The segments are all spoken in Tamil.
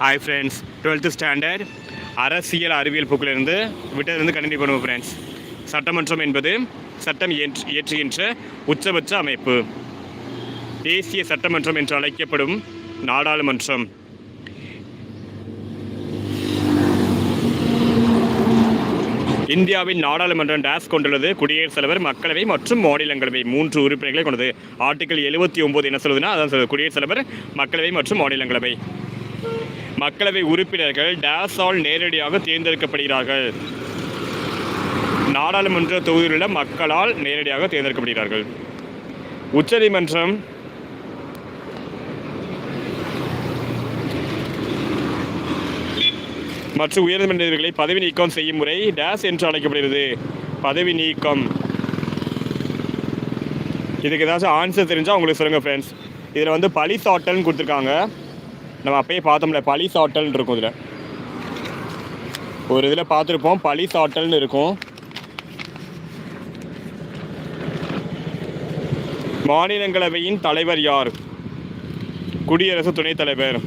ஹாய் ஃப்ரெண்ட்ஸ் டுவெல்த்து ஸ்டாண்டர்ட் அரசியல் அறிவியல் புக்கிலிருந்து விட்டதிலிருந்து கண்டினியூ பண்ணுவோம் ஃப்ரெண்ட்ஸ் சட்டமன்றம் என்பது சட்டம் இயற்று இயற்றுகின்ற உச்சபட்ச அமைப்பு. தேசிய சட்டமன்றம் என்று அழைக்கப்படும் நாடாளுமன்றம். இந்தியாவின் நாடாளுமன்றம் டேஸ் கொண்டுள்ளது. குடியரசுத் தலைவர் மக்களவை மற்றும் மாநிலங்களவை மூன்று உறுப்பினர்களை கொண்டது. ஆர்டிகல் எழுபத்தி ஒன்பது என்ன சொல்லுதுன்னா அதான் சொல்லுது. குடியரசுத் தலைவர் மக்களவை மற்றும் மாநிலங்களவை. மக்களவை உறுப்பினர்கள் டேஸால் நேரடியாக தேர்ந்தெடுக்கப்படுகிறார்கள். நாடாளுமன்ற தொகுதியில் உள்ள மக்களால் நேரடியாக தேர்ந்தெடுக்கப்படுகிறார்கள். உச்சநீதிமன்றம் மற்றும் உயர்நீதிமன்றங்களை பதவி நீக்கம் செய்யும் முறை டேஸ் என்று அழைக்கப்படுகிறது. பதவி நீக்கம். இதுக்கு ஏதாச்சும் ஆன்சர் தெரிஞ்சால் உங்களுக்கு சொல்லுங்கள் ஃப்ரெண்ட்ஸ் இதில் வந்து பழி சாட்டல்னு கொடுத்துருக்காங்க. நம்ம அப்பயே பார்த்தோம்ல பழி சாட்டல்னு இருக்கும் இதில். ஒரு இதில் பார்த்துருப்போம் பழி சாட்டல்னு இருக்கும். மாநிலங்களவையின் தலைவர் யார்? குடியரசு துணைத் தலைவர்.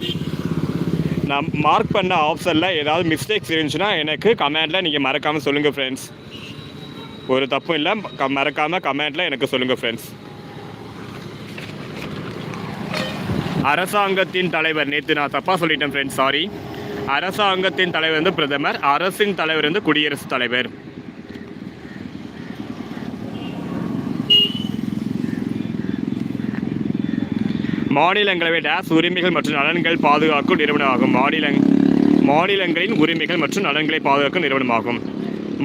நான் மார்க் பண்ண ஆப்ஷனில் ஏதாவது மிஸ்டேக்ஸ் இருந்துச்சுன்னா எனக்கு கமெண்டில் நீங்கள் மறக்காமல் சொல்லுங்கள் ஃப்ரெண்ட்ஸ் ஒரு தப்பும் இல்லை க மறக்காமல் கமெண்டில் எனக்கு சொல்லுங்கள் ஃப்ரெண்ட்ஸ் அரசாங்கத்தின் தலைவர் நேற்று நான் தப்பாக சொல்லிட்டேன் ஃப்ரெண்ட்ஸ் சாரி அரசாங்கத்தின் தலைவர் வந்து பிரதமர் அரசின் தலைவர் வந்து குடியரசுத் தலைவர். மாநிலங்களவை டேஸ் உரிமைகள் மற்றும் நலன்கள் பாதுகாக்கும் நிறுவனமாகும். மாநிலங் மாநிலங்களின் உரிமைகள் மற்றும் நலன்களை பாதுகாக்கும் நிறுவனமாகும்.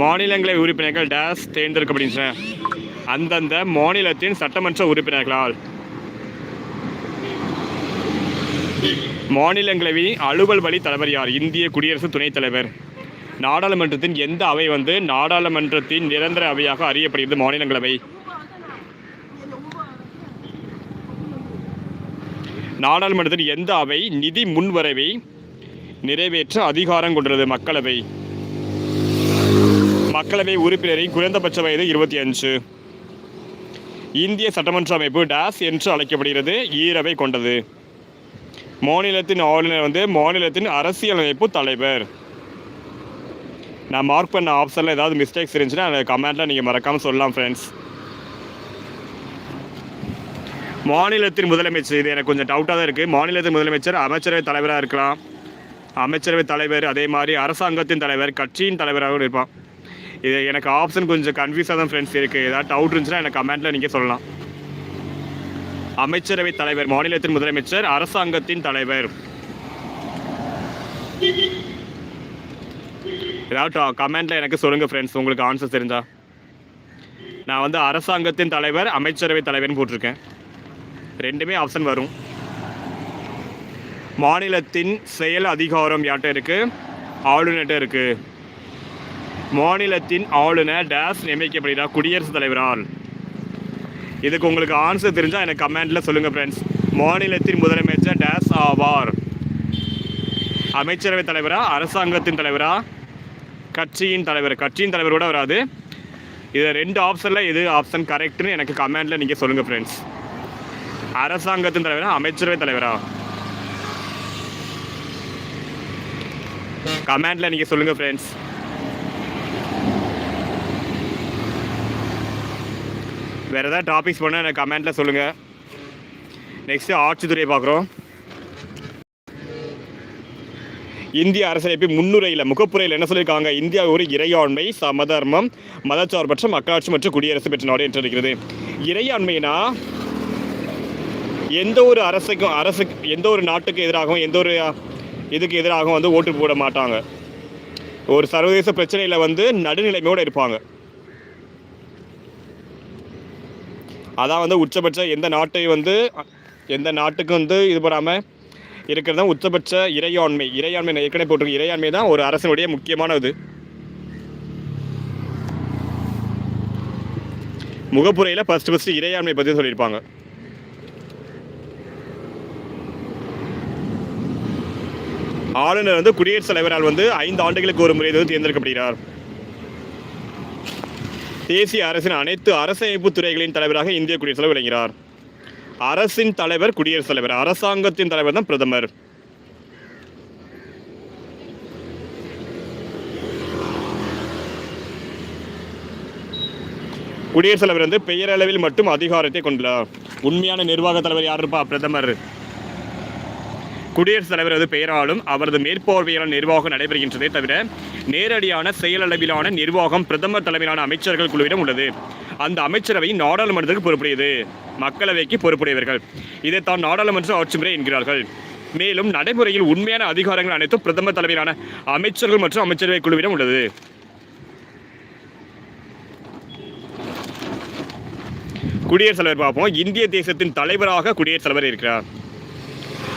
மாநிலங்களவை உறுப்பினர்கள் டேஸ் தேர்ந்தெடுக்கப்படுகின்றன. அந்தந்த மாநிலத்தின் சட்டமன்ற உறுப்பினர்களால் மாநிலங்களவை அலுவல் வழி தலைவர் யார்? இந்திய குடியரசு துணைத் தலைவர். நாடாளுமன்றத்தின் எந்த அவை வந்து நாடாளுமன்றத்தின் நிரந்தர அவையாக அறியப்படுகிறது மாநிலங்களவை? நாடாளுமன்றத்தின் எந்த அவை நிதி முன்வரவை நிறைவேற்ற அதிகாரம் கொண்டுள்ளது மக்களவை? மக்களவை உறுப்பினரின் குறைந்தபட்ச வயது இருபத்தி அஞ்சு. இந்திய சட்டமன்ற அமைப்பு டேஸ் என்று அழைக்கப்படுகிறது. ஈரவை கொண்டது. மாநிலத்தின் ஆளுநர் வந்து மாநிலத்தின் அரசியலமைப்பு தலைவர். நான் மார்க் பண்ண ஆப்ஷனில் ஏதாவது மிஸ்டேக்ஸ் இருந்துச்சுன்னா அந்த கமெண்ட்டில் நீங்கள் மறக்காமல் சொல்லலாம் ஃப்ரெண்ட்ஸ் மாநிலத்தின் முதலமைச்சர் இது எனக்கு கொஞ்சம் டவுட்டாக தான் இருக்குது மாநிலத்தின் முதலமைச்சர் அமைச்சரவை தலைவராக இருக்கலாம். அமைச்சரவை தலைவர் அதே மாதிரி அரசாங்கத்தின் தலைவர் கட்சியின் தலைவராகவும் இருப்பான். இது எனக்கு ஆப்ஷன் கொஞ்சம் கன்ஃபியூஸாக தான் ஃப்ரெண்ட்ஸ் இருக்குது ஏதாவது டவுட் இருந்துச்சுன்னா எனக்கு கமெண்ட்டில் நீங்கள் சொல்லலாம். அமைச்சரவை தலைவர் மாநிலத்தின் முதலமைச்சர் அரசாங்கத்தின் தலைவர். ஏதாவது கமெண்ட்டில் எனக்கு சொல்லுங்கள் ஃப்ரெண்ட்ஸ் உங்களுக்கு ஆன்சர் தெரிஞ்சா. நான் வந்து அரசாங்கத்தின் தலைவர் அமைச்சரவை தலைவர்னு போட்டிருக்கேன். ரெண்டுமே ஆப்ஷன் வரும். மாநிலத்தின் செயல் அதிகாரம் யார்கிட்ட இருக்குது ஆளுநர்கிட்ட இருக்குது மாநிலத்தின் ஆளுநர் டேஸ் நியமிக்கப்படுகிறார் குடியரசுத் தலைவரால். இதுக்கு உங்களுக்கு ஆன்சர் தெரிஞ்சால் எனக்கு கமெண்டில் சொல்லுங்கள் ஃப்ரெண்ட்ஸ் மாநிலத்தின் முதலமைச்சர் டேஸ் ஆவார். அமைச்சரவை தலைவரா அரசாங்கத்தின் தலைவரா கட்சியின் தலைவர். கட்சியின் தலைவரோட வராது. இது ரெண்டு ஆப்ஷனில் எது ஆப்ஷன் கரெக்ட்னு எனக்கு கமெண்டில் நீங்கள் சொல்லுங்கள் ஃப்ரெண்ட்ஸ் அரசாங்கத்தின் தலைவரா அமைச்சரவை தலைவரா? கமெண்டில் நீங்கள் சொல்லுங்கள் ஃப்ரெண்ட்ஸ் வேறு ஏதாவது டாபிக்ஸ் பண்ணால் எனக்கு கமெண்ட்டில் சொல்லுங்கள் நெக்ஸ்ட்டு ஆட்சித்துறையை பார்க்குறோம். இந்திய அரசியலமைப்பு முன்னுரையில் முகப்புரையில் என்ன சொல்லியிருக்காங்க? இந்தியா ஒரு இறையாண்மை சமதர்மம் மதச்சார்பற்ற மக்களாட்சி மற்றும் குடியரசு பெற்ற நாடு என்று இருக்கிறது. இறையாண்மைனா எந்த ஒரு அரசுக்கும் அரசு எந்த ஒரு நாட்டுக்கு எதிராகவும் எந்த ஒரு இதுக்கு எதிராகவும் வந்து ஓட்டு போட மாட்டாங்க. ஒரு சர்வதேச பிரச்சனையில் வந்து நடுநிலைமையோடு இருப்பாங்க. அதான் வந்து உச்சபட்ச எந்த நாட்டையும் வந்து எந்த நாட்டுக்கும் வந்து இது பண்ணாமல் இருக்கிறது தான் உச்சபட்ச இறையாண்மை. இறையாண்மை ஏற்கனவே போட்டிருக்கேன். இறையாண்மை தான் ஒரு அரசனுடைய முக்கியமான இது. முகப்புரையில் ஃபஸ்ட்டு ஃபஸ்ட்டு இறையாண்மை பற்றி சொல்லியிருப்பாங்க. ஆளுநர் வந்து குடியரசுத் தலைவரால் வந்து ஐந்து ஆண்டுகளுக்கு ஒரு முறை வந்து தேர்ந்தெடுக்கப்படுகிறார். தேசிய அரசின் அனைத்து அரசமைப்பு துறைகளின் தலைவராக இந்திய குடியரசுத் தலைவர் விளங்கினார் அரசின் தலைவர் குடியரசுத் தலைவர். அரசாங்கத்தின் தலைவர் தான் பிரதமர். குடியரசுத் தலைவர் வந்து பெயரளவில் மட்டும் அதிகாரத்தை கொண்டுள்ளார். உண்மையான நிர்வாக தலைவர் யார் இருப்பா பிரதமர். குடியரசுத் தலைவரது பெயராலும் அவரது மேற்பார்வையான நிர்வாகம் நடைபெறுகின்றதே தவிர நேரடியான செயலளவிலான நிர்வாகம் பிரதமர் தலைமையிலான அமைச்சர்கள் குழுவிடம் உள்ளது. அந்த அமைச்சரவை நாடாளுமன்றத்துக்கு பொறுப்புடையது. மக்களவைக்கு பொறுப்புடையவர்கள். இதைத்தான் நாடாளுமன்ற ஆட்சி முறை என்கிறார்கள். மேலும் நடைமுறையில் உண்மையான அதிகாரங்கள் அனைத்தும் பிரதமர் தலைமையிலான அமைச்சர்கள் மற்றும் அமைச்சரவை குழுவிடம் உள்ளது. குடியரசுத் தலைவர் பார்ப்போம். இந்திய தேசத்தின் தலைவராக குடியரசுத் தலைவர் இருக்கிறார்.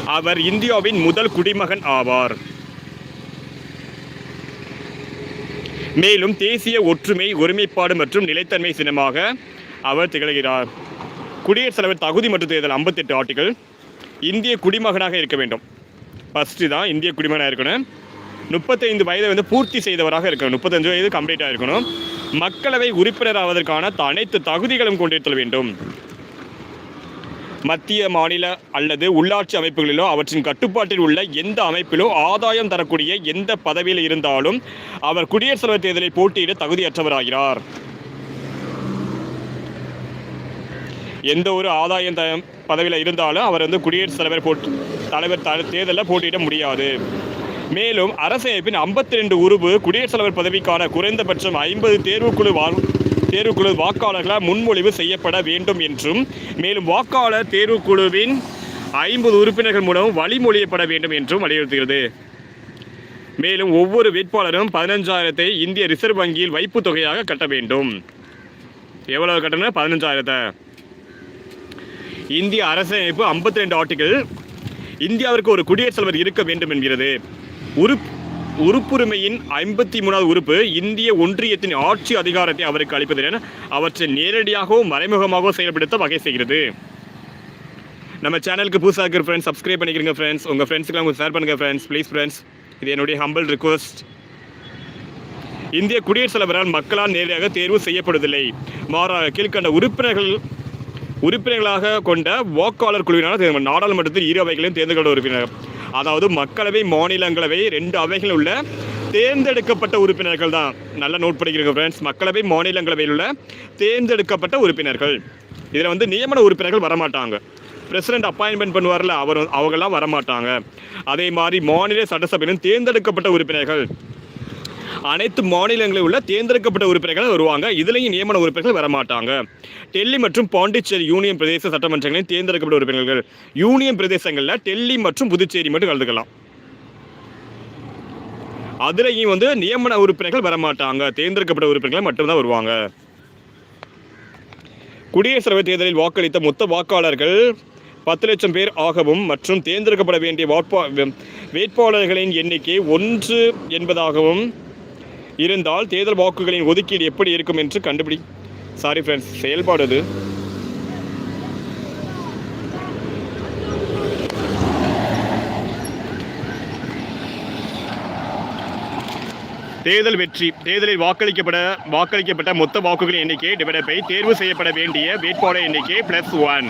அவர் இந்தியாவின் முதல் குடிமகன் ஆவார். மேலும் தேசிய ஒற்றுமை ஒருமைப்பாடு மற்றும் நிலைத்தன்மை சின்னமாக அவர் திகழ்கிறார். குடியரசுத் தலைவர் தகுதி மற்றும் தேர்தல் 58 ஆர்டிகள். இந்திய குடிமகனாக இருக்க வேண்டும். ஃபஸ்ட்டு தான் இந்திய குடிமகனாக இருக்கணும். முப்பத்தைந்து வயதை வந்து பூர்த்தி செய்தவராக இருக்கணும். முப்பத்தஞ்சு வயது கம்ப்ளீட்டாக இருக்கணும். மக்களவை உறுப்பினர் ஆவதற்கான த- அனைத்து தகுதிகளும் கொண்டிருத்தல் வேண்டும். மத்திய மாநில அல்லது உள்ளாட்சி அமைப்புகளிலோ அவற்றின் கட்டுப்பாட்டில் உள்ள எந்த அமைப்பிலோ ஆதாயம் தரக்கூடிய எந்த பதவியில் இருந்தாலும் அவர் குடியரசுத் தலைவர் தேர்தலில் போட்டியிட தகுதியற்றவராகிறார். எந்த ஒரு ஆதாயம் த பதவியில் இருந்தாலும் அவர் வந்து குடியரசுத் தலைவர் போட்டு தலைவர் த தேர்தலில் போட்டியிட முடியாது. மேலும் அரசமைப்பின் ஐம்பத்தி ரெண்டு உறுப்பு குடியரசுத் தலைவர் பதவிக்கான குறைந்தபட்சம் ஐம்பது தேர்வுக்குழு வாழ் தேர்வுக்குழு வாக்காளர்களால் முன்மொழிவு செய்யப்பட வேண்டும் என்றும் மேலும் வாக்காளர் தேர்வுக்குழுவின் ஐம்பது உறுப்பினர்கள் மூலம் வழிமொழியப்பட வேண்டும் என்றும் வலியுறுத்துகிறது. மேலும் ஒவ்வொரு வேட்பாளரும் பதினஞ்சாயிரத்தை இந்திய ரிசர்வ் வங்கியில் வைப்பு தொகையாக கட்ட வேண்டும். எவ்வளவு கட்டணும் பதினஞ்சாயிரத்தை. இந்திய அரசமைப்பு 52 ரெண்டு ஆர்டிகிள் இந்தியாவிற்கு ஒரு குடியரசுத் தலைவர் இருக்க வேண்டும் என்கிறது. உறுப்பு உறுப்புரிமையின் ஐம்பத்தி மூணாவது உறுப்பு இந்திய ஒன்றியத்தின் ஆட்சி அதிகாரத்தை அவருக்கு அளிப்பதுடன் அவற்றை நேரடியாகவும் மறைமுகமாகவோ செயல்படுத்த வகை செய்கிறது. நம்ம சேனலுக்கு புதுசாக இருக்கிற ஃப்ரெண்ட்ஸ் சப்ஸ்கிரைப் பண்ணிக்கிறங்க ஃப்ரெண்ட்ஸ் உங்கள் ஃப்ரெண்ட்ஸுக்கெல்லாம் ஷேர் பண்ணுங்கள் ஃப்ரெண்ட்ஸ் ப்ளீஸ் ஃப்ரெண்ட்ஸ் இது என்னுடைய ஹம்பிள் ரிக்வஸ்ட் இந்திய குடியரசுத் தலைவரால் மக்களால் நேரடியாக தேர்வு செய்யப்படுவதில்லை. மாறாக கீழ்கண்ட உறுப்பினர்கள் உறுப்பினர்களாக கொண்ட வாக்காளர் குழுவினால் நாடாளுமன்றத்தில் இரு அவைகளையும் தேர்ந்தெடுக்கப்பட்ட உறுப்பினர். அதாவது மக்களவை மாநிலங்களவை ரெண்டு அவைகள் உள்ள தேர்ந்தெடுக்கப்பட்ட உறுப்பினர்கள் தான். நல்லா நோட் பண்ணிக்கிறீங்க ஃப்ரெண்ட்ஸ் மக்களவை மாநிலங்களவையில் உள்ள தேர்ந்தெடுக்கப்பட்ட உறுப்பினர்கள். இதில் வந்து நியமன உறுப்பினர்கள் வரமாட்டாங்க. பிரசிடென்ட் அப்பாயின்மெண்ட் பண்ணுவார்ல அவர் அவங்கெல்லாம் வரமாட்டாங்க. அதே மாதிரி மாநில சட்டசபையிலும் தேர்ந்தெடுக்கப்பட்ட உறுப்பினர்கள். அனைத்து மாநிலங்களில் உள்ள தேர்ந்தெடுக்கப்பட்ட உறுப்பினர்கள் வருவாங்க. இதுலேயும் நியமன உறுப்பினர்கள் வரமாட்டாங்க. டெல்லி மற்றும் பாண்டிச்சேரி யூனியன் பிரதேச சட்டமன்றங்களில் தேர்ந்தெடுக்கப்பட்ட உறுப்பினர்கள். யூனியன் பிரதேசங்களில் டெல்லி மற்றும் புதுச்சேரி மட்டும் கலந்துக்கலாம். அதுலேயும் வந்து நியமன உறுப்பினர்கள் வரமாட்டாங்க. தேர்ந்தெடுக்கப்பட்ட உறுப்பினர்கள் மட்டும்தான் வருவாங்க. குடியரசுத் தலைவர் தேர்தலில் வாக்களித்த மொத்த வாக்காளர்கள் பத்து லட்சம் பேர் ஆகவும் மற்றும் தேர்ந்தெடுக்கப்பட வேண்டிய வாட்பா வேட்பாளர்களின் எண்ணிக்கை ஒன்று என்பதாகவும் இருந்தால் தேர்தல் வாக்குகளின் ஒதுக்கீடு எப்படி இருக்கும் என்று கண்டுபிடி சாரி ஃப்ரெண்ட்ஸ் செயல்பாடு அது. தேர்தல் வெற்றி தேர்தலில் வாக்களிக்கப்பட வாக்களிக்கப்பட்ட மொத்த வாக்குகளின் எண்ணிக்கை டிவைட் பை தேர்வு செய்யப்பட வேண்டிய வேட்பாளர் எண்ணிக்கை பிளஸ் ஒன்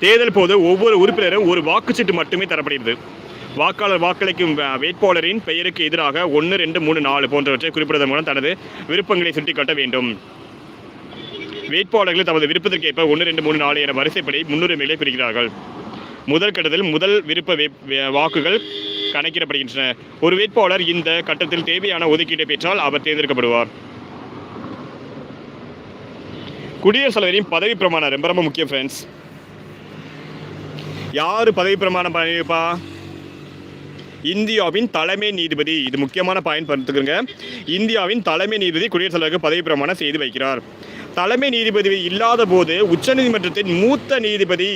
தேர்தல் போது ஒவ்வொரு உறுப்பினரும் ஒரு வாக்குச்சீட்டு மட்டுமே தரப்படுகிறது. வாக்காளர் வாக்களிக்கும் வேட்பாளரின் பெயருக்கு எதிராக ஒன்று ரெண்டு மூணு நாலு போன்றவற்றை குறிப்பிடுவதன் மூலம் தனது விருப்பங்களை சுட்டிக்காட்ட வேண்டும். வேட்பாளர்கள் தமது விருப்பத்திற்கேற்ப ஒன்று ரெண்டு மூணு நாலு என வரிசைப்படி முன்னுரிமைகளை குறிக்கிறார்கள் முதல் கட்டத்தில் முதல் விருப்ப வே- வாக்குகள் கணக்கிடப்படுகின்றன. ஒரு வேட்பாளர் இந்த கட்டத்தில் தேவையான ஒதுக்கீட்டை பெற்றால் அவர் தேர்ந்தெடுக்கப்படுவார். குடியரசுத் தலைவரின் பதவி பிரமாணம் ரொம்ப ரொம்ப முக்கியம் ஃப்ரெண்ட்ஸ் யார் பதவி பிரமாணம் பண்ணியிருப்பா? இந்தியாவின் தலைமை நீதிபதி. இது முக்கியமான பாயிண்ட் பார்த்துக்கிறங்க இந்தியாவின் தலைமை நீதிபதி குடியரசுத் தலைவருக்கு பதவி பிரமாணம் செய்து வைக்கிறார். தலைமை நீதிபதி இல்லாத போது உச்சநீதிமன்றத்தின் மூத்த நீதிபதி.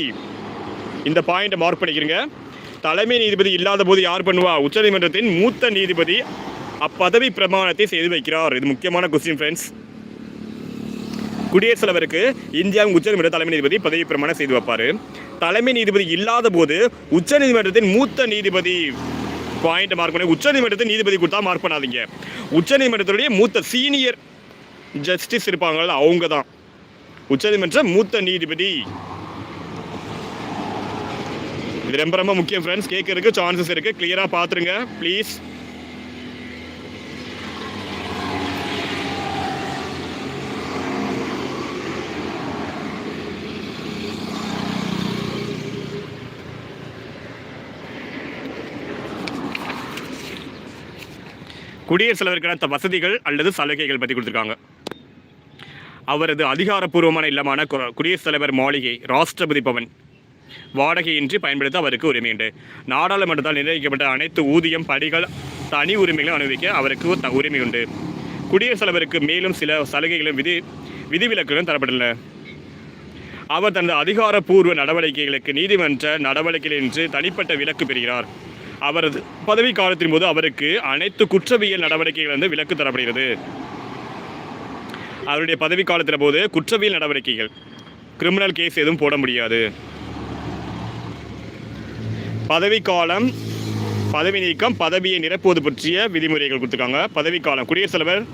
இந்த பாயிண்ட்டை மார்க் பண்ணிக்கிறங்க. தலைமை நீதிபதி இல்லாத போது யார் பண்ணுவா? உச்சநீதிமன்றத்தின் மூத்த நீதிபதி அப்பதவி பிரமாணத்தை செய்து வைக்கிறார். இது முக்கியமான கொஸ்டின் ஃப்ரெண்ட்ஸ் குடியரசுத் தலைவருக்கு இந்தியாவின் உச்சநீதிமன்ற தலைமை நீதிபதி பதவி பிரமாணம் செய்து வைப்பார். தலைமை நீதிபதி இல்லாத போது உச்சநீதிமன்றத்தின் மூத்த நீதிபதி பாயிண்ட் மார்க் பண்ணி உச்சநீதிமன்றத்தின் நீதிபதி கொடுத்தா மார்க் பண்ணாதீங்க. உச்சநீதிமன்றத்துடைய மூத்த சீனியர் ஜஸ்டிஸ் இருப்பாங்கல்ல அவங்க தான் உச்சநீதிமன்ற மூத்த நீதிபதி. இது ரொம்ப ரொம்ப முக்கியம் ஃப்ரெண்ட்ஸ் கேட்கறதுக்கு சான்சஸ் இருக்குது கிளியராக பார்த்துருங்க ப்ளீஸ் குடியரசுத் தலைவருக்கான வசதிகள் அல்லது சலுகைகள் பற்றி கொடுத்துருக்காங்க. அவரது அதிகாரப்பூர்வமான இல்லமான குடியரசுத் தலைவர் மாளிகை ராஷ்டிரபதி பவன் வாடகையின்றி பயன்படுத்த அவருக்கு உரிமை உண்டு. நாடாளுமன்றத்தால் நிர்ணயிக்கப்பட்ட அனைத்து ஊதியம் படிகள் தனி உரிமைகளை அனுபவிக்க அவருக்கு த- உரிமை உண்டு. குடியரசுத் தலைவருக்கு மேலும் சில சலுகைகளும் விதி விதிவிலக்குகளும் தரப்பட்டுள்ளன. அவர் தனது அதிகாரப்பூர்வ நடவடிக்கைகளுக்கு நீதிமன்ற நடவடிக்கைகளின்றி தனிப்பட்ட விலக்கு பெறுகிறார். அவரது பதவி காலத்தின் போது அவருக்கு அனைத்து குற்றவியல் நடவடிக்கைகளிலிருந்து விலக்கு தரப்படுகிறது. அவருடைய பதவி காலத்தின் போது குற்றவியல் நடவடிக்கைகள். கிரிமினல் கேஸ் எதுவும் போட முடியாது. பதவிக்காலம் பதவி நீக்கம் பதவியை நிரப்புவது பற்றிய விதிமுறைகள் கொடுத்துருக்காங்க. பதவிக்காலம் குடியரசுத் தலைவர்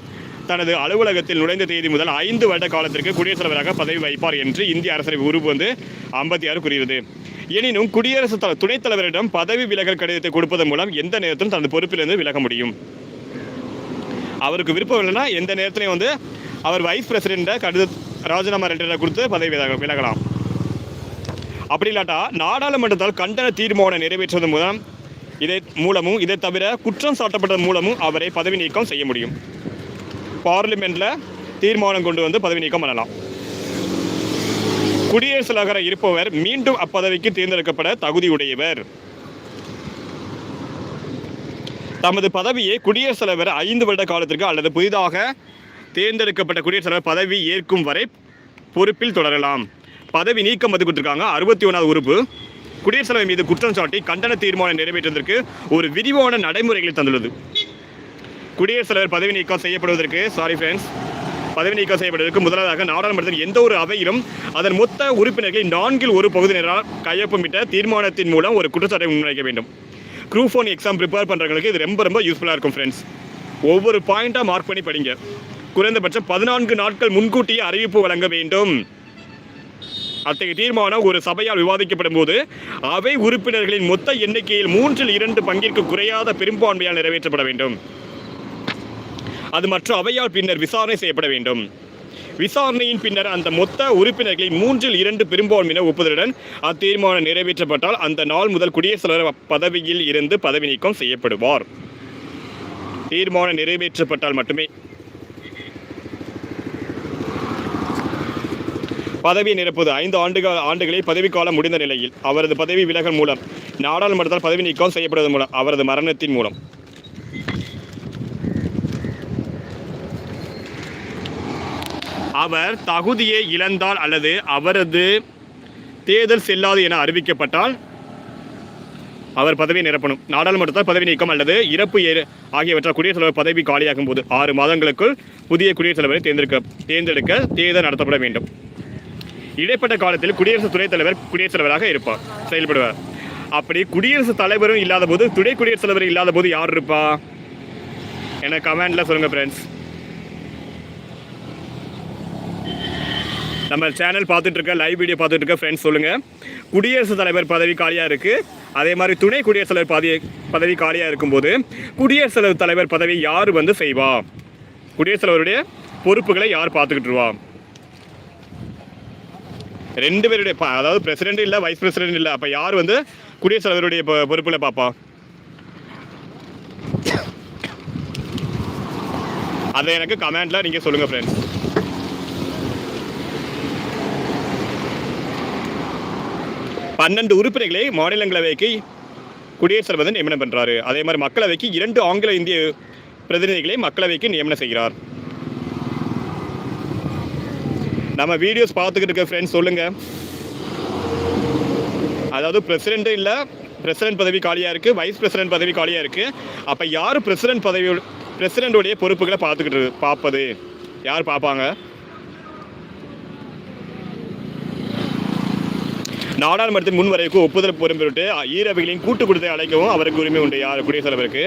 தனது அலுவலகத்தில் நுழைந்த தேதி முதல் ஐந்து வருட காலத்திற்கு குடியரசுத் தலைவராக பதவி வைப்பார் என்று இந்திய அரசரை உறுப்பு வந்து ஐம்பத்தி ஆறு கூறுகிறது எனினும் குடியரசுத் தல துணைத் தலைவரிடம் பதவி விலகல் கடிதத்தை கொடுப்பதன் மூலம் எந்த நேரத்திலும் தனது பொறுப்பிலிருந்து விலக முடியும். அவருக்கு விருப்பம் இல்லைன்னா எந்த நேரத்திலையும் வந்து அவர் வைஸ் பிரசிடெண்ட்டை கடித ராஜினாமா லெட்டரை கொடுத்து பதவி விலக விலகலாம். அப்படி இல்லாட்டா நாடாளுமன்றத்தால் கண்டன தீர்மானம் நிறைவேற்றுவதன் மூலம் இதை மூலமும் இதை தவிர குற்றம் சாட்டப்பட்டதன் மூலமும் அவரை பதவி நீக்கம் செய்ய முடியும். பார்லிமெண்ட்டில் தீர்மானம் கொண்டு வந்து பதவி நீக்கம் பண்ணலாம். குடியரசுத் தலைவராக இருப்பவர் மீண்டும் அப்பதவிக்கு தேர்ந்தெடுக்கப்பட தகுதியுடையவர். தமது பதவியை குடியரசுத் தலைவர் ஐந்து வருட காலத்திற்கு அல்லது புதிதாக தேர்ந்தெடுக்கப்பட்ட குடியரசுத் தலைவர் பதவி ஏற்கும் வரை பொறுப்பில் தொடரலாம். பதவி நீக்கம் வந்து கொடுத்துருக்காங்க அறுபத்தி ஒன்றாவது உறுப்பு. குடியரசுத் தலைவர் மீது குற்றம் சாட்டி கண்டன தீர்மானம் நிறைவேற்றுவதற்கு ஒரு விரிவான நடைமுறைகளை தந்துள்ளது. குடியரசுத் தலைவர் பதவி நீக்கம் செய்யப்படுவதற்கு சாரி ஃப்ரெண்ட்ஸ் பதவி நீக்கம் செய்யப்படுவதற்கு முதலாவதாக நாடாளுமன்றத்தில் எந்த ஒரு அவையிலும் அதன் மொத்த உறுப்பினர்களை நான்கில் ஒரு பகுதியினரால் கையொப்பமிட்ட தீர்மானத்தின் மூலம் ஒரு குற்றச்சாட்டை முன்வைக்க வேண்டும். குரூப் ஒன் எக்ஸாம் ப்ரிப்பேர் பண்ணுறவங்களுக்கு இது ரொம்ப ரொம்ப யூஸ்ஃபுல்லாக இருக்கும் ஃப்ரெண்ட்ஸ் ஒவ்வொரு பாயிண்ட்டாக மார்க் பண்ணி படிங்க. குறைந்தபட்சம் பதினான்கு நாட்கள் முன்கூட்டியே அறிவிப்பு வழங்க வேண்டும். அத்தகைய தீர்மானம் ஒரு சபையால் விவாதிக்கப்படும் போது அவை உறுப்பினர்களின் மொத்த எண்ணிக்கையில் மூன்றில் இரண்டு பங்கிற்கு குறையாத பெரும்பான்மையால் நிறைவேற்றப்பட வேண்டும். அது மற்ற அவையால் பின்னர் விசாரணை செய்யப்பட வேண்டும். விசாரணையின் பின்னர் அந்த மொத்த உறுப்பினர்களின் மூன்றில் இரண்டு பெரும்பான்மையினர் ஒப்புதலுடன் அத்தீர்மானம் நிறைவேற்றப்பட்டால் அந்த நாள் முதல் குடியரசுத் தலைவர் பதவியில் இருந்து பதவி நீக்கம் செய்யப்படுவார். தீர்மானம் நிறைவேற்றப்பட்டால் மட்டுமே. பதவி நிரப்புவது ஐந்து ஆண்டுகள் ஆண்டுகளில் பதவிக்காலம் முடிந்த நிலையில் அவரது பதவி விலகல் மூலம் நாடாளுமன்றத்தால் பதவி நீக்கம் செய்யப்படுவதன் மூலம் அவரது மரணத்தின் மூலம். அவர் தகுதியை இழந்தால் அல்லது அவரது தேர்தல் செல்லாது என அறிவிக்கப்பட்டால் அவர் பதவி நிரப்பணும். நாடாளுமன்றத்தால் பதவி நீக்கம் அல்லது இறப்பு ஏ ஆகியவற்றால் குடியரசுத் தலைவர் பதவி காலியாகும் போது ஆறு மாதங்களுக்குள் புதிய குடியரசுத் தலைவரை தேர்ந்தெடுக்க தேர்ந்தெடுக்க தேர்தல் நடத்தப்பட வேண்டும். இடைப்பட்ட காலத்தில் குடியரசு துணைத் தலைவர் குடியரசுத் தலைவராக இருப்பார். செயல்படுவார். அப்படி குடியரசுத் தலைவரும் இல்லாத போது துணை குடியரசுத் தலைவர் இல்லாத போது யார் இருப்பா? என கமெண்ட்ல சொல்லுங்க ஃப்ரெண்ட்ஸ் நம்ம சேனல் பார்த்துட்டு இருக்க லைவ் வீடியோ பார்த்துட்டு இருக்க ஃப்ரெண்ட்ஸ் சொல்லுங்கள் குடியரசுத் தலைவர் பதவி காலியாக இருக்குது அதே மாதிரி துணை குடியரசுத் தலைவர் பதவி பதவி காலியாக இருக்கும்போது குடியரசுத் தலைவர் தலைவர் பதவி யார் வந்து செய்வா? குடியரசுத் தலைவருடைய பொறுப்புகளை யார் பார்த்துக்கிட்டுருவா ரெண்டு பேருடைய அதாவது பிரசிடென்ட் இல்லை வைஸ் பிரசிடென்ட் இல்லை அப்போ யார் வந்து குடியரசுத் தலைவருடைய பொ- பார்ப்பா? அதை எனக்கு கமெண்ட்ல நீங்க சொல்லுங்க ஃப்ரெண்ட்ஸ் பன்னெண்டு உறுப்பினர்களை மாநிலங்களவைக்கு குடியரசுத் தலைவர் நியமனம் பண்ணுறாரு அதே மாதிரி மக்களவைக்கு இரண்டு ஆங்கில இந்திய பிரதிநிதிகளை மக்களவைக்கு நியமனம் செய்கிறார். நம்ம வீடியோஸ் பார்த்துக்கிட்டு இருக்க ஃப்ரெண்ட்ஸ் சொல்லுங்க. அதாவது பிரசிடென்ட் இல்லை பிரசிடென்ட் பதவி காலியாக இருக்குது வைஸ் பிரசிடென்ட் பதவி காலியாக இருக்குது அப்போ யார் பிரசிடென்ட் பதவி பிரசிடென்ட்டுடைய பொறுப்புகளை பார்த்துக்கிட்டு பார்ப்பது? யார் பார்ப்பாங்க? நாடாளுமன்றத்தின் முன்வரைவுக்கு ஒப்புதல் பொறுப்பிட்டு ஈரவைகளின் கூட்டு கூட்டத்தை அழைக்கவும் அவருக்கு உரிமை உண்டு யார் குடியரசுத் தலைவருக்கு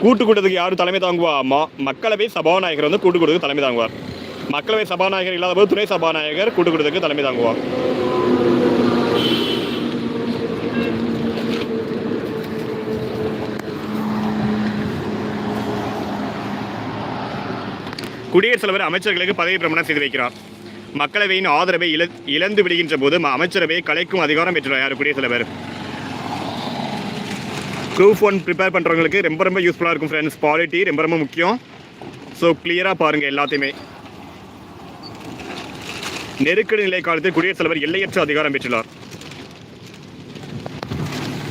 கூட்டு கூட்டத்துக்கு யாரும் தலைமை தாங்குவா? மக்களவை சபாநாயகர் வந்து கூட்டு கூட்டத்துக்கு தலைமை தாங்குவார். மக்களவை சபாநாயகர் இல்லாத போது துணை சபாநாயகர் கூட்டு கூட்டத்துக்கு தலைமை தாங்குவார். குடியரசுத் தலைவர் அமைச்சர்களுக்கு பதவி பிரமாணம் செய்து வைக்கிறார். மக்களவையின் ஆதரவை இழ இழந்து விடுகின்ற போது ம- அமைச்சரவையை கலைக்கும் அதிகாரம் பெற்றுள்ளார் யார்? குடியரசுத் தலைவர். ப்ரூஃப் ஒன் ப்ரிப்பேர் பண்ணுறவங்களுக்கு ரொம்ப ரொம்ப யூஸ்ஃபுல்லாக இருக்கும் ஃப்ரெண்ட்ஸ் குவாலிட்டி ரொம்ப ரொம்ப முக்கியம். ஸோ கிளியராக பாருங்கள் எல்லாத்தையுமே. நெருக்கடி நிலை காலத்தில் குடியரசுத் தலைவர் எல்லையற்ற அதிகாரம் பெற்றுள்ளார்.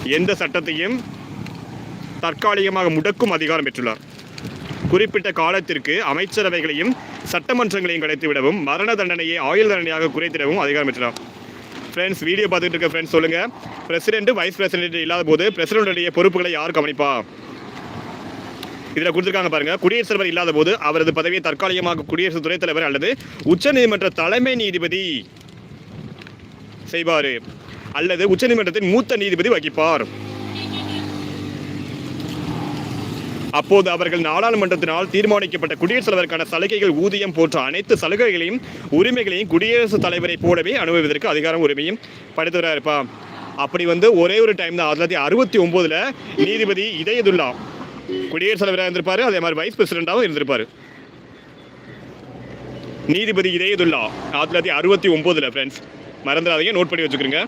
எந்த சட்டத்தையும் தற்காலிகமாக முடக்கும் அதிகாரம் பெற்றுள்ளார். குறிப்பிட்ட காலத்திற்கு அமைச்சரவைகளையும் சட்டமன்றங்களையும் கலைத்து விடவும் மரண தண்டனையை ஆயுள் தண்டனையாக குறைத்திடவும் அதிகாரம் பெற்றுள்ளார் ஃப்ரெண்ட்ஸ் வீடியோ பார்த்துட்டு இருக்க ஃப்ரெண்ட்ஸ் சொல்லுங்கள் பிரசிடென்ட் வைஸ் பிரசிடென்ட் இல்லாத போது பிரசிடென்ட்டுடைய பொறுப்புகளை யார் கவனிப்பா? இதில் கொடுத்துருக்காங்க பாருங்க. குடியரசுத் தலைவர் இல்லாத போது அவரது பதவியை தற்காலிகமாக குடியரசு துணைத் தலைவர் அல்லது உச்சநீதிமன்ற தலைமை நீதிபதி செய்வார். அல்லது உச்சநீதிமன்றத்தின் மூத்த நீதிபதி வகிப்பார். அப்போது அவர்கள் நாடாளுமன்றத்தினால் தீர்மானிக்கப்பட்ட குடியரசுத் தலைவருக்கான சலுகைகள் ஊதியம் போன்ற அனைத்து சலுகைகளையும் உரிமைகளையும் குடியரசுத் தலைவரை போலவே அனுபவிப்பதற்கு அதிகாரம் உரிமையும் படைத்தவராக இருப்பா அப்படி வந்து ஒரே ஒரு டைம் தான் ஆயிரத்தி தொள்ளாயிரத்தி அறுபத்தி ஒம்போதில் நீதிபதி இதயதுல்லா குடியரசுத் தலைவராக இருந்திருப்பாரு அதே மாதிரி வைஸ் பிரசிடென்ட்டாகவும் இருந்திருப்பாரு. நீதிபதி இதயதுல்லா ஆயிரத்தி தொள்ளாயிரத்தி அறுபத்தி ஒம்போதில் ஃப்ரெண்ட்ஸ் மறந்துடாதீங்க நோட் பண்ணி வச்சுக்கிறீங்க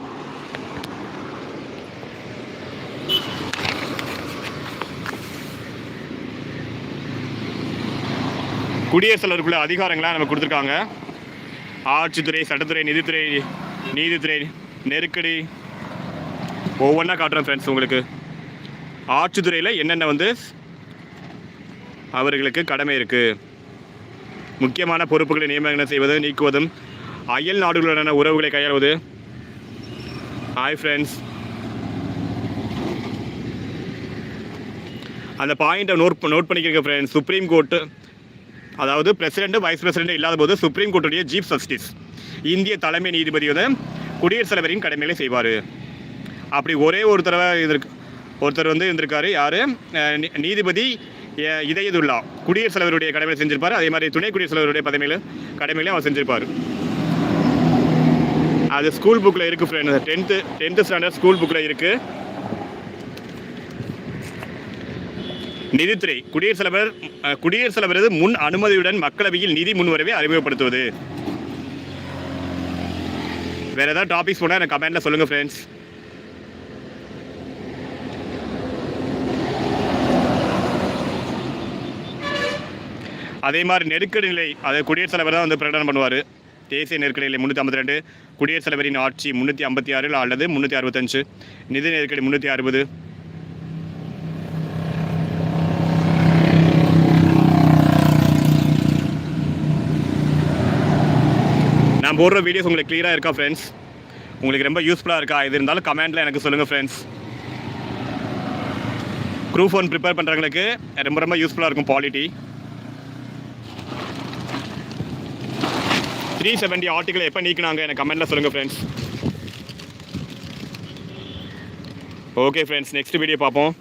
குடியரசு தலைவருக்குள்ள அதிகாரங்களாக நம்ம கொடுத்துருக்காங்க. ஆட்சித்துறை சட்டத்துறை நிதித்துறை நீதித்துறை நெருக்கடி ஒவ்வொன்றா காட்டுறேன் ஃப்ரெண்ட்ஸ் உங்களுக்கு. ஆட்சித்துறையில் என்னென்ன வந்து அவர்களுக்கு கடமை இருக்குது முக்கியமான பொறுப்புகளை நியமனம் செய்வது நீக்குவதும் அயல் நாடுகளுடனான உறவுகளை கையாளுவது. ஹாய் ஃப்ரெண்ட்ஸ் அந்த பாயிண்ட்டை நோட் நோட் பண்ணிக்கிறேன் ஃப்ரெண்ட்ஸ் சுப்ரீம் கோர்ட்டு அதாவது பிரசிடென்ட் வைஸ் பிரசிடென்ட் இல்லாத போது சுப்ரீம் கோர்ட்டுடைய சீஃப் ஜஸ்டிஸ் இந்திய தலைமை நீதிபதி வந்து குடியரசுத் தலைவரின் கடமைகளை செய்வார். அப்படி ஒரே ஒரு தடவை இதற்கு ஒருத்தர் வந்து இருந்திருக்காரு யார்? நீதிபதி இதயதுல்லா. குடியரசுத் தலைவருடைய கடமையை செஞ்சிருப்பார். அதே மாதிரி துணை குடியரசுத் தலைவருடைய பதவியில் கடமையிலையும் அவர் செஞ்சிருப்பார். அது ஸ்கூல் புக்கில் இருக்குது friend tenth tenth standard school புக்கில் இருக்குது நிதித்துறை குடியரசுத் தலைவர் குடியரசுத் தலைவரது முன் அனுமதியுடன் மக்களவையில் நிதி முன்வரவை அறிமுகப்படுத்துவது. வேற ஏதாவது டாபிக்ஸ் போனால் எனக்கு கமெண்ட்டில் சொல்லுங்கள் ஃப்ரெண்ட்ஸ் அதே மாதிரி நெருக்கடி நிலை அதை குடியரசுத் தலைவர் தான் வந்து பிரகடனம் பண்ணுவார். தேசிய நெருக்கடி நிலை முந்நூற்றி ஐம்பத்தி ரெண்டு குடியரசுத் தலைவரின் ஆட்சி முந்நூற்றி ஐம்பத்தி ஆறில் அல்லது முந்நூற்றி அறுபத்தஞ்சு நிதி நெருக்கடி முந்நூற்றி அறுபது நான் போடுற வீடியோஸ் உங்களுக்கு க்ளியராக இருக்கா ஃப்ரெண்ட்ஸ் உங்களுக்கு ரொம்ப யூஸ்ஃபுல்லாக இருக்கா? இது இருந்தாலும் கமெண்ட்டில் எனக்கு சொல்லுங்கள் ஃப்ரெண்ட்ஸ் குரூப் ஒன் ப்ரிப்பேர் பண்ணுறவங்களுக்கு ரொம்ப ரொம்ப யூஸ்ஃபுல்லாக இருக்கும் குவாலிட்டி த்ரீ செவன்ட்டி ஆர்டிக்கல் எப்போ நீக்கினாங்க? எனக்கு கமெண்ட்டில் சொல்லுங்கள் friends okay friends next video பார்ப்போம்.